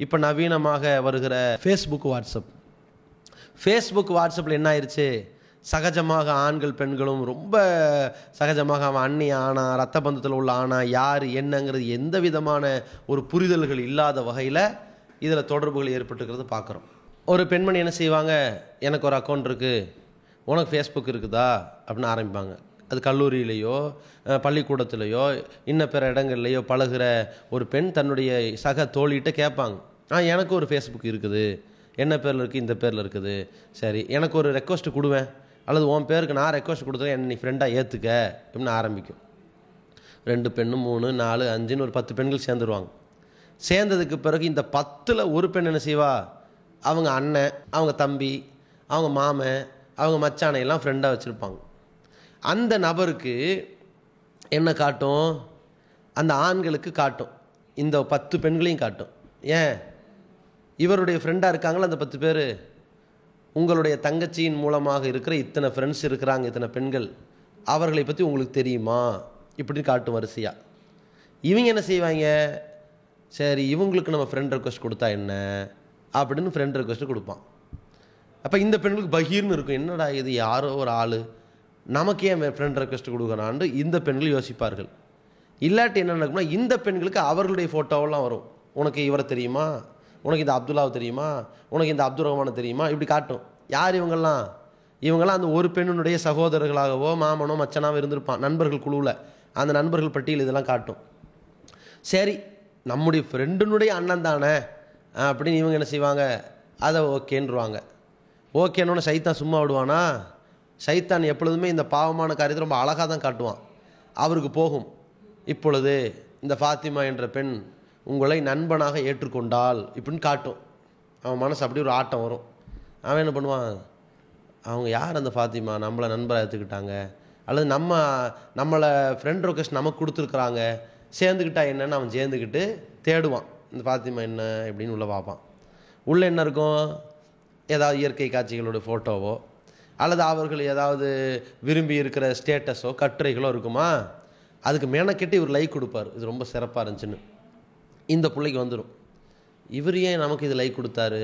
இப்போ நவீனமாக வருகிற Facebook WhatsApp Facebook வாட்ஸ்அப்பில் என்ன ஆயிடுச்சு சகஜமாக ஆண்கள் பெண்களும் ரொம்ப சகஜமாக அவன் அண்ணி ஆனா ரத்த பந்தத்தில் உள்ள ஆனா யார் என்னங்கிறது எந்த விதமான ஒரு புரிதல்கள் இல்லாத வகையில் இதில் தொடர்புகள் ஏற்பட்டுக்கிறது பார்க்குறோம். ஒரு பெண்மணி என்ன செய்வாங்க? எனக்கு ஒரு அக்கௌண்ட் இருக்குது உனக்கு ஃபேஸ்புக் இருக்குதா? அப்படின்னு ஆரம்பிப்பாங்க. அது கல்லூரியிலேயோ அஹ், பள்ளிக்கூடத்திலேயோ இன்ன பிற இடங்கள்லையோ பழகுற ஒரு பெண் தன்னுடைய சக தோழிகிட்ட கேட்பாங்க. ஆ எனக்கு ஒரு ஃபேஸ்புக் இருக்குது. என்ன பேரில் இருக்குது இந்த பேரில் இருக்குது. சரி எனக்கு ஒரு ரெக்வஸ்ட்டு கொடுவேன். அல்லது உன் பேருக்கு நான் ரெக்வஸ்ட் கொடுத்தேன் என்ன நீ ஃப்ரெண்டாக ஏற்றுக்க அப்படின்னு ஆரம்பிக்கும். ரெண்டு பெண்ணு மூணு நாலு அஞ்சுன்னு ஒரு பத்து பெண்கள் சேர்ந்துருவாங்க. சேர்ந்ததுக்கு பிறகு இந்த பத்தில் ஒரு பெண் என்ன செய்வா? அவங்க அண்ணன் அவங்க தம்பி அவங்க மாமன் அவங்க மச்சானை எல்லாம் ஃப்ரெண்டாக வச்சுருப்பாங்க. அந்த நபருக்கு என்ன காட்டும்? அந்த ஆண்களுக்கு காட்டும். இந்த பத்து பெண்களையும் காட்டும். ஏன்? இவருடைய ஃப்ரெண்டாக இருக்காங்களோ? அந்த பத்து பேர். உங்களுடைய தங்கச்சியின் மூலமாக இருக்கிற இத்தனை ஃப்ரெண்ட்ஸ் இருக்கிறாங்க இத்தனை பெண்கள். அவர்களை பற்றி உங்களுக்கு தெரியுமா? இப்படின்னு காட்டும் வரிசையாக இவங்க என்ன செய்வாங்க? சரி இவங்களுக்கு நம்ம ஃப்ரெண்ட் ரெக்வஸ்ட் கொடுத்தா என்ன? அப்படின்னு ஃப்ரெண்ட் ரெக்வஸ்ட்டு கொடுப்பான். அப்போ இந்த பெண்களுக்கு பகீர்னு இருக்கும். என்னடா இது யாரோ ஒரு ஆள்? நமக்கு ஏன் ஃப்ரெண்ட் ரெக்வஸ்ட் கொடுக்குறான்னு இந்த பெண்கள் யோசிப்பார்கள். இல்லாட்டி என்ன நடக்கும்னா இந்த பெண்களுக்கு அவர்களுடைய ஃபோட்டோவெல்லாம் வரும். உனக்கு இவரை தெரியுமா? உனக்கு இந்த அப்துல்லாவை தெரியுமா? உனக்கு இந்த அப்துல் ரஹ்மானை தெரியுமா? இப்படி காட்டும். யார் இவங்கெல்லாம்? இவங்கெல்லாம் அந்த ஒரு பெண்ணினுடைய சகோதரர்களாகவோ மாமனோ மச்சனாவோ இருந்திருப்பான். நண்பர்கள் குழுவில். அந்த நண்பர்கள் பட்டியல் இதெல்லாம் காட்டும். சரி நம்முடைய ஃப்ரெண்டுனுடைய அண்ணன் தானே? அப்படின்னு இவங்க என்ன செய்வாங்க? அதை ஓகேன்றுவாங்க. ஓகேன்னு சைத்தான் சும்மா விடுவானா? சைத்தான் எப்பொழுதுமே இந்த பாவமான காரியத்தை ரொம்ப அழகாக தான் காட்டுவான். அவருக்கு போகும். இப்பொழுது இந்த ஃபாத்திமா என்ற பெண் உங்களை நண்பனாக ஏற்றுக்கொண்டால் இப்படின்னு காட்டும். அவன் மனசு அப்படி ஒரு ஆட்டம் வரும். அவன் என்ன பண்ணுவான்? அவங்க யார் அந்த ஃபாத்திமா? நம்மளை நண்பராக எடுத்துக்கிட்டாங்க அல்லது நம்ம நம்மளை ஃப்ரெண்ட் ரெக்வஸ்ட் நமக்கு கொடுத்துருக்குறாங்க. சேர்ந்துக்கிட்டா என்னன்னு அவன் சேர்ந்துக்கிட்டு தேடுவான். இந்த ஃபாத்திமா என்ன எப்படின்னு உள்ளே பார்ப்பான். உள்ளே என்ன இருக்கும்? ஏதாவது இயற்கை காட்சிகளோட ஃபோட்டோவோ அல்லது அவர்கள் ஏதாவது விரும்பி இருக்கிற ஸ்டேட்டஸோ கட்டுரைகளோ இருக்குமா? அதுக்கு மெனக்கெட்டு இவர் லைக் கொடுப்பார். இது ரொம்ப சிறப்பாக இருந்துச்சுன்னு. இந்த பிள்ளைக்கு வந்துடும் இவர் ஏன் நமக்கு இது லைக் கொடுத்தாரு?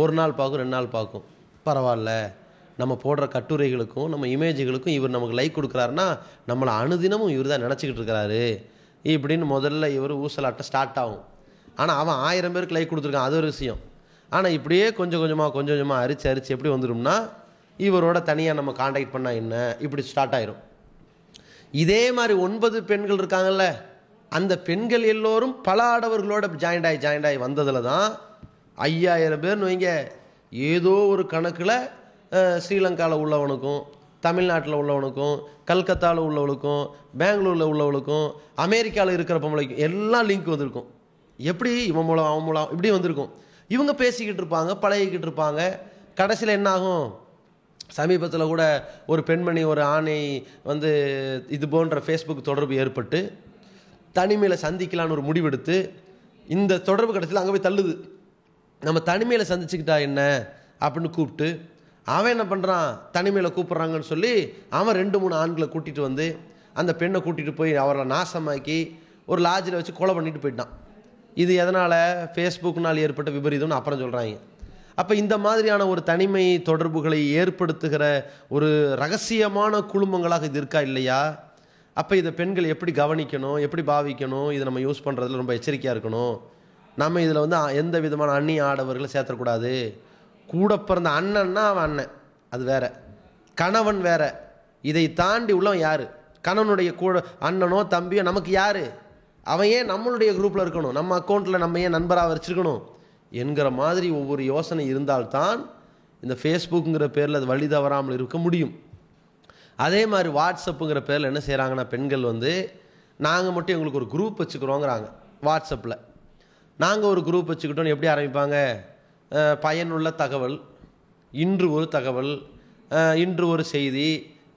ஒரு நாள் பார்க்கும் ரெண்டு நாள் பார்க்கும். பரவாயில்ல. நம்ம போடுற கட்டுரைகளுக்கும் நம்ம இமேஜுகளுக்கும் இவர் நமக்கு லைக் கொடுக்குறாருன்னா நம்மளை அனுதினமும் இவர் தான் நினச்சிக்கிட்டு இருக்கிறாரு. இப்படின்னு முதல்ல இவர் ஊசலாட்டம் ஸ்டார்ட் ஆகும். ஆனால் அவன் ஆயிரம் பேருக்கு லைக் கொடுத்துருக்கான். அது ஒரு விஷயம். ஆனால் இப்படியே கொஞ்சம் கொஞ்சமாக கொஞ்சம் கொஞ்சமாக அரிச்சு அரிச்சு எப்படி வந்துடும்னா இவரோட தனியாக நம்ம காண்டாக்ட் பண்ணால் என்ன? இப்படி ஸ்டார்ட் ஆயிரும். இதே மாதிரி ஒன்பது பெண்கள் இருக்காங்கல்ல அந்த பெண்கள் எல்லோரும் பல ஆடவர்களோட ஜாயிண்ட் ஆகி ஜாயிண்ட் ஆகி வந்ததில் தான் ஐயாயிரம் பேர்னு வைங்க ஏதோ ஒரு கணக்கில் ஸ்ரீலங்காவில் உள்ளவனுக்கும் தமிழ்நாட்டில் உள்ளவனுக்கும் கல்கத்தாவில் உள்ளவளுக்கும் பெங்களூரில் உள்ளவளுக்கும் அமெரிக்காவில் இருக்கிற பொம்பளைக்கும் எல்லாம் லிங்க் வந்திருக்கும். எப்படி இவன் மூலம் அவன் மூலம் இப்படி வந்திருக்கும். இவங்க பேசிக்கிட்டு இருப்பாங்க பழகிக்கிட்டு இருப்பாங்க. கடைசியில் என்ன ஆகும்? சமீபத்தில் கூட ஒரு பெண்மணி ஒரு ஆணை வந்து இது போன்ற ஃபேஸ்புக் தொடர்பு ஏற்பட்டு தனிமையில் சந்திக்கலான்னு ஒரு முடிவெடுத்து இந்த தொடர்பு கடைசியில் அங்கே போய் தள்ளுது. நம்ம தனிமையில் சந்திச்சுக்கிட்டா என்ன? அப்படின்னு கூப்பிட்டு அவன் என்ன பண்ணுறான் தனிமையில் கூப்பிட்றாங்கன்னு சொல்லி அவன் ரெண்டு மூணு ஆண்களை கூட்டிகிட்டு வந்து அந்த பெண்ணை கூட்டிகிட்டு போய் அவரை நாசமாக்கி ஒரு லாட்ஜில் வச்சு கொலை பண்ணிட்டு போயிட்டான். இது எதனால்? ஃபேஸ்புக்னால் ஏற்பட்ட விபரீதம்னு அப்புறம் சொல்கிறாங்க அப்போ இந்த மாதிரியான ஒரு தனிமை தொடர்புகளை ஏற்படுத்துகிற ஒரு ரகசியமான குழுமங்களாக இது இருக்கா இல்லையா? அப்போ இதை பெண்கள் எப்படி கவனிக்கணும் எப்படி பாவிக்கணும் இதை நம்ம யூஸ் பண்ணுறதுல ரொம்ப எச்சரிக்கையாக இருக்கணும். நம்ம இதில் வந்து எந்த விதமான அந்நிய ஆடவர்களை சேர்த்தக்கூடாது. கூட பிறந்த அண்ணன்னா அவன் அண்ணன். அது வேற. கணவன் வேற. இதை தாண்டி உள்ளவன் யார்? கணவனுடைய கூட அண்ணனோ தம்பியோ நமக்கு யார்? அவன் ஏன் நம்மளுடைய குரூப்பில் இருக்கணும்? நம்ம அக்கௌண்ட்டில் நம்ம ஏன் நண்பராக வச்சுருக்கணும்? என்கிற மாதிரி ஒவ்வொரு யோசனை இருந்தால்தான் இந்த ஃபேஸ்புக்குங்கிற பேரில் அது வழி தவறாமல் இருக்க முடியும். அதே மாதிரி வாட்ஸ்அப்புங்கிற பேரில் என்ன செய்கிறாங்கன்னா பெண்கள் வந்து நாங்கள் மட்டும் எங்களுக்கு ஒரு குரூப் வச்சுக்கிறோங்கிறாங்க வாட்ஸ்அப்பில் நாங்கள் ஒரு குரூப் வச்சுக்கிட்டோன்னு எப்படி ஆரம்பிப்பாங்க? பயனுள்ள தகவல் இன்று ஒரு தகவல் இன்று ஒரு செய்தி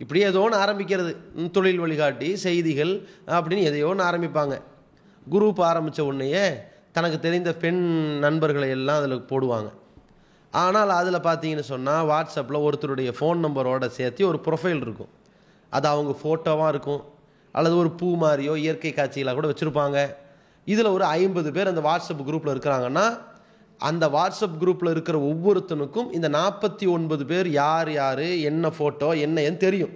இப்படி ஏதோ ஒன்று ஆரம்பிக்கிறது. தொழில் வழிகாட்டி செய்திகள் அப்படின்னு எதையோ ஒன்று ஆரம்பிப்பாங்க. குரூப் ஆரம்பித்த உடனேயே தனக்கு தெரிந்த பெண் நண்பர்களை எல்லாம் அதில் போடுவாங்க. ஆனால் அதில் பார்த்தீங்கன்னு சொன்னால் வாட்ஸ்அப்பில் ஒருத்தருடைய ஃபோன் நம்பரோட சேர்த்து ஒரு ப்ரொஃபைல் இருக்கும். அது அவங்க ஃபோட்டோவாக இருக்கும். அல்லது ஒரு பூ மாதிரியோ இயற்கை காட்சிகளாக கூட வச்சுருப்பாங்க. இதில் ஒரு ஐம்பது பேர் அந்த வாட்ஸ்அப் குரூப்பில் இருக்கிறாங்கன்னா அந்த வாட்ஸ்அப் குரூப்பில் இருக்கிற ஒவ்வொருத்தனுக்கும் இந்த நாற்பத்தி ஒன்பது பேர் யார் யார் என்ன ஃபோட்டோ என்னன்னு தெரியும்.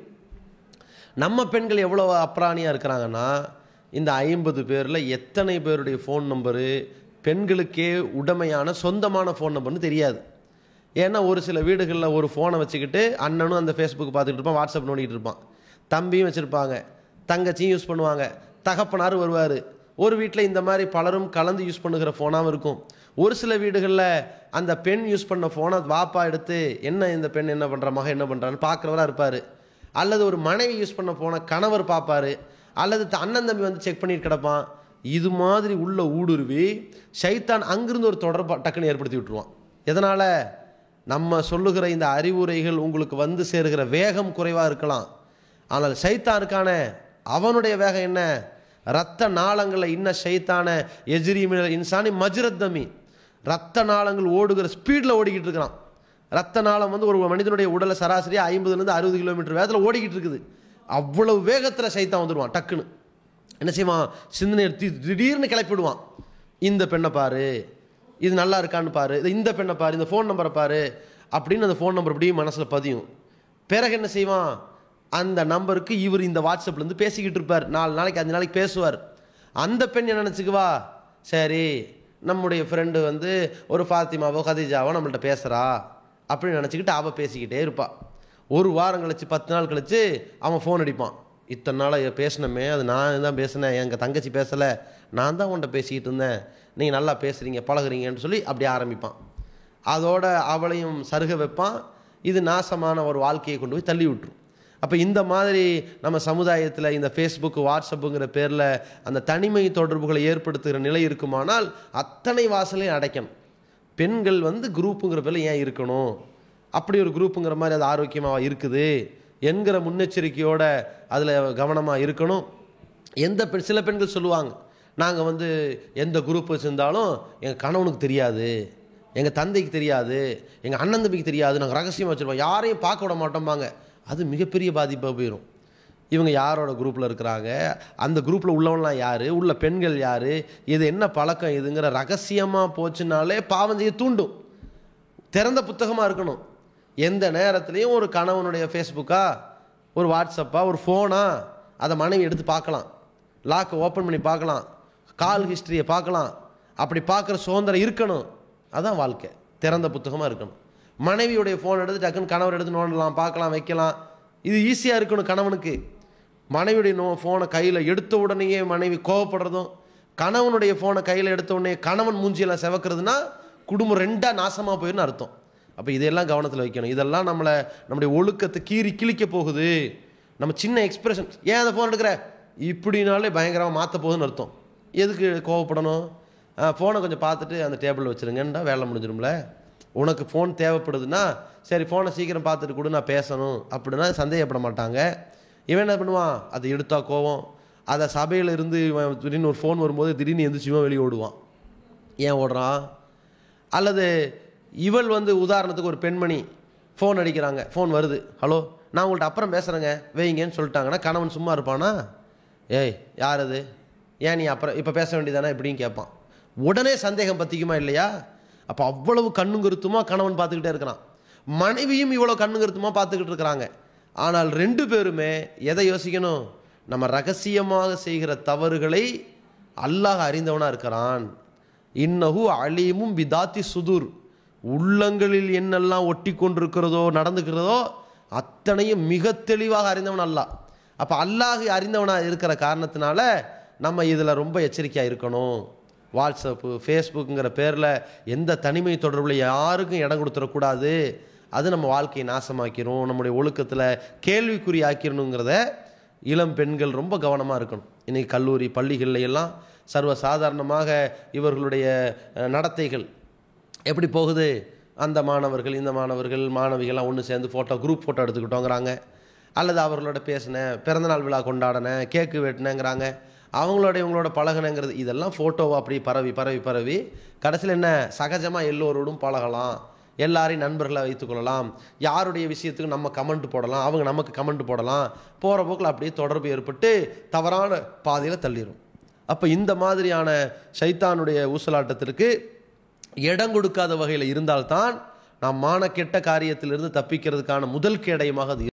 நம்ம பெண்கள் எவ்வளோ அப்ராணியாக இருக்கிறாங்கன்னா இந்த ஐம்பது பேரில் எத்தனை பேருடைய ஃபோன் நம்பரு பெண்களுக்கே உடமையான சொந்தமான ஃபோன் நம்பர்னு தெரியாது. ஏன்னா ஒரு சில வீடுகளில் ஒரு ஃபோனை வச்சுக்கிட்டு அண்ணனும் அந்த ஃபேஸ்புக் பார்த்துக்கிட்டு இருப்பான் வாட்ஸ்அப் நோண்டிகிட்டு இருப்பான். தம்பியும் வச்சுருப்பாங்க. தங்கச்சியும் யூஸ் பண்ணுவாங்க. தகப்பனார் வருவார். ஒரு வீட்டில் இந்த மாதிரி பலரும் கலந்து யூஸ் பண்ணுகிற ஃபோனாகவும் இருக்கும். ஒரு சில வீடுகளில் அந்த பெண் யூஸ் பண்ண ஃபோனை வாப்பா எடுத்து என்ன இந்த பெண் என்ன பண்ணுற மகன் என்ன பண்ணுறான்னு பார்க்குறவராக இருப்பார். அல்லது ஒரு மனைவி யூஸ் பண்ண ஃபோனை கணவர் பார்ப்பாரு. அல்லது த- அண்ணன் தம்பி வந்து செக் பண்ணிட்டு கிடப்பான். இது மாதிரி உள்ள ஊடுருவி சைத்தான் அங்கிருந்து ஒரு தொடர்பாக டக்குன்னு ஏற்படுத்தி விட்டுருவான். எதனால்? நம்ம சொல்லுகிற இந்த அறிவுரைகள் உங்களுக்கு வந்து சேருகிற வேகம் குறைவாக இருக்கலாம். ஆனால் சைத்தானுக்கான அவனுடைய வேகம் என்ன? ரத்த நாளங்களில் இன்ன சைத்தான எஜிரி இன்சானி மஜ்ரத்தமி. ரத்த நாளங்கள் ஓடுகிற ஸ்பீடில் ஓடிக்கிட்டு இருக்கிறான் ரத்த நாளம் வந்து ஒரு மனிதனுடைய உடலை சராசரியாக ஐம்பதுலேருந்து அறுபது கிலோமீட்டர் வேகத்தில் ஓடிக்கிட்டு இருக்குது. அவ்வளவு வேகத்தில் சைத்தான் வந்துடுவான் டக்குன்னு. என்ன செய்வான்? சிந்தனை தி- திடீர்னு கிளப்பிடுவான். இந்த பெண்ணை பாரு இது நல்லா இருக்கான்னு பாரு. இது இந்த பெண்ணை பாரு இந்த ஃபோன் நம்பரை பாரு. அப்படின்னு அந்த ஃபோன் நம்பர் அப்படியே மனசில் பதியும். பிறகு என்ன செய்வான்? அந்த நம்பருக்கு இவர் இந்த வாட்ஸ்அப்லேருந்து பேசிக்கிட்டு இருப்பார். நாலு நாளைக்கு அஞ்சு நாளைக்கு பேசுவார். அந்த பெண் என்ன நினச்சிக்குவா? சரி நம்முடைய ஃப்ரெண்டு வந்து ஒரு ஃபாத்திமாவோ கதீஜாவோ நம்மள்ட்ட பேசுகிறா அப்படின்னு நினச்சிக்கிட்டு அவள் பேசிக்கிட்டே இருப்பாள் ஒரு வாரம் கழித்து பத்து நாள் கழித்து அவன் ஃபோன் அடிப்பான். இத்தனை நாளாக பேசினமே அது நான் தான் பேசினேன் எங்கள் தங்கச்சி பேசலை நான் தான் உன்ட்ட பேசிக்கிட்டு இருந்தேன். நீங்கள் நல்லா பேசுகிறீங்க பழகுறீங்கன்னு சொல்லி அப்படியே ஆரம்பிப்பான். அதோட அவளையும் சருக வைப்பான். இது நாசமான ஒரு வாழ்க்கையை கொண்டு போய் தள்ளி விட்டுரும். அப்போ இந்த மாதிரி நம்ம சமுதாயத்தில் இந்த ஃபேஸ்புக் வாட்ஸ்அப்புங்கிற பேரில் அந்த தனிமை தொடர்புகளை ஏற்படுத்துகிற நிலை இருக்குமானால் அத்தனை வாசலையும் அடைக்கணும். பெண்கள் வந்து குரூப்புங்கிற பேரில் ஏன் இருக்கணும்? அப்படி ஒரு குரூப்புங்கிற மாதிரி அது ஆரோக்கியமாக இருக்குது. என்கிற முன்னெச்சரிக்கையோட அதில் கவனமாக இருக்கணும். எந்த பெண் சில பெண்கள் சொல்லுவாங்க நாங்கள் வந்து எந்த குரூப் வச்சுருந்தாலும் எங்கள் கணவனுக்கு தெரியாது எங்கள் தந்தைக்கு தெரியாது எங்கள் அண்ணன் தம்பிக்கு தெரியாது நாங்கள் ரகசியமாக வச்சுருப்போம் யாரையும் பார்க்க விட மாட்டோம்பாங்க. அது மிகப்பெரிய பாதிப்பாக போயிடும் இவங்க யாரோட குரூப்பில் இருக்கிறாங்க? அந்த குரூப்பில் உள்ளவங்களாம் யார்? உள்ள பெண்கள் யார்? இது என்ன பழக்கம்? இதுங்கிற ரகசியமாக போச்சுனாலே பாவம் செய்ய தூண்டும். திறந்த புத்தகமாக இருக்கணும். எந்த நேரத்துலையும் ஒரு கணவனுடைய ஃபேஸ்புக்கா ஒரு வாட்ஸ்அப்பா ஒரு ஃபோனா அதை மனைவி எடுத்து பார்க்கலாம். லாக்கை ஓப்பன் பண்ணி பார்க்கலாம். கால் ஹிஸ்ட்ரியை பார்க்கலாம். அப்படி பார்க்குற சுதந்திரம் இருக்கணும். அதுதான் வாழ்க்கை. திறந்த புத்தகமாக இருக்கணும். மனைவியுடைய ஃபோன் எடுத்து டக்குன்னு கணவர் எடுத்து நோண்டலாம் பார்க்கலாம் வைக்கலாம். இது ஈஸியாக இருக்கணும் கணவனுக்கு. மனைவியுடைய நோ ஃபோனை கையில் எடுத்த உடனேயே மனைவி கோவப்படுறதும் கணவனுடைய ஃபோனை கையில் எடுத்த உடனே கணவன் மூஞ்சியெல்லாம் செவக்கிறதுனா குடும்பம் ரெண்டாக நாசமாக போயிருன்னு அர்த்தம். அப்போ இதெல்லாம் கவனத்தில் வைக்கணும். இதெல்லாம் நம்மளை நம்முடைய ஒழுக்கத்தை கீறி கிழிக்க போகுது. நம்ம சின்ன எக்ஸ்பிரஷன் ஏன் அதை ஃபோன் எடுக்கிற? இப்படினாலே பயங்கரமாக மாற்ற போகுதுன்னு அர்த்தம். எதுக்கு கோவப்படணும்? ஃபோனை கொஞ்சம் பார்த்துட்டு அந்த டேபிளில் வச்சுருங்கன்றா வேலை முடிஞ்சிடும்ல. உனக்கு ஃபோன் தேவைப்படுதுன்னா சரி ஃபோனை சீக்கிரம் பார்த்துட்டு கூட நான் பேசணும். அப்படின்னா சந்தேகப்பட மாட்டாங்க. இவன் என்ன பண்ணுவான்? அதை எடுத்தால் கோவம். அதை சபையில் இருந்து இவன் திடீர்னு ஒரு ஃபோன் வரும்போது திடீர்னு எந்திரிச்சு வெளியே ஓடுவான். ஏன் ஓடுறான்? அல்லது இவள் வந்து உதாரணத்துக்கு ஒரு பெண்மணி ஃபோன் அடிக்கிறாங்க. ஃபோன் வருது. ஹலோ நான் உங்கள்கிட்ட அப்புறம் பேசுகிறேங்க வைங்கன்னு சொல்லிட்டாங்கன்னா கணவன் சும்மா இருப்பானா? ஏய் யார் அது? ஏன் நீ அப்புறம் இப்போ பேச வேண்டியதானே? இப்படின்னு கேட்பான். உடனே சந்தேகம் பற்றிக்குமா இல்லையா? அப்போ அவ்வளவு கண்ணுங்கருத்துமா கணவன் பார்த்துக்கிட்டே இருக்கிறான். மனைவியும் இவ்வளோ கண்ணுங்கருத்துமா பார்த்துக்கிட்டு இருக்கிறாங்க. ஆனால் ரெண்டு பேருமே எதை யோசிக்கணும்? நம்ம ரகசியமாக செய்கிற தவறுகளை அல்லாஹ் அறிந்தவனாக இருக்கிறான். இன்னஹு அழியமும் விதாத்தி சுதூர். உள்ளங்களில் என்னெல்லாம் ஒட்டி கொண்டிருக்கிறதோ நடந்துக்கிறதோ அத்தனையும் மிக தெளிவாக அறிந்தவன் அல்லாஹ். அப்போ அல்லாஹ் அறிந்தவனாக இருக்கிற காரணத்தினால நம்ம இதில் ரொம்ப எச்சரிக்கையாக இருக்கணும். வாட்ஸ்அப்பு ஃபேஸ்புக்குங்கிற பேரில் எந்த தனிமை தொடர்பில் யாருக்கும் இடம் கொடுத்துடக்கூடாது. அது நம்ம வாழ்க்கையை நாசமாக்கிரும். நம்முடைய ஒழுக்கத்தில் கேள்விக்குறி ஆக்கிரணுங்கிறத இளம் பெண்கள் ரொம்ப கவனமாக இருக்கணும். இன்றைக்கி கல்லூரி பள்ளிகள்ல எல்லாம் சர்வ சாதாரணமாக இவர்களுடைய நடத்தைகள் எப்படி போகுது? அந்த மாணவர்கள் இந்த மாணவர்கள் மாணவிகள்லாம் ஒன்று சேர்ந்து ஃபோட்டோ குரூப் ஃபோட்டோ எடுத்துக்கிட்டோங்கிறாங்க. அல்லது அவர்களோட பேசினேன் பிறந்தநாள் விழா கொண்டாடினேன் கேக்கு வெட்டினேங்கிறாங்க. அவங்களோட இவங்களோட பழகினங்கிறது இதெல்லாம் ஃபோட்டோவை அப்படி பரவி பரவி பரவி கடைசியில் என்ன? சகஜமாக எல்லோரோடும் பழகலாம். எல்லாரையும் நண்பர்களை வைத்துக்கொள்ளலாம் யாருடைய விஷயத்துக்கு நம்ம கமெண்ட் போடலாம். அவங்க நமக்கு கமெண்ட் போடலாம். போகிற போக்கில் அப்படியே தொடர்பு ஏற்பட்டு தவறான பாதையில் தள்ளிடும் அப்போ இந்த மாதிரியான சைத்தானுடைய ஊசலாட்டத்திற்கு இடம் கொடுக்காத வகையில் இருந்தால்தான் நாம் மானக்கெட்ட காரியத்திலிருந்து தப்பிக்கிறதுக்கான முதல் கேடயமாக அது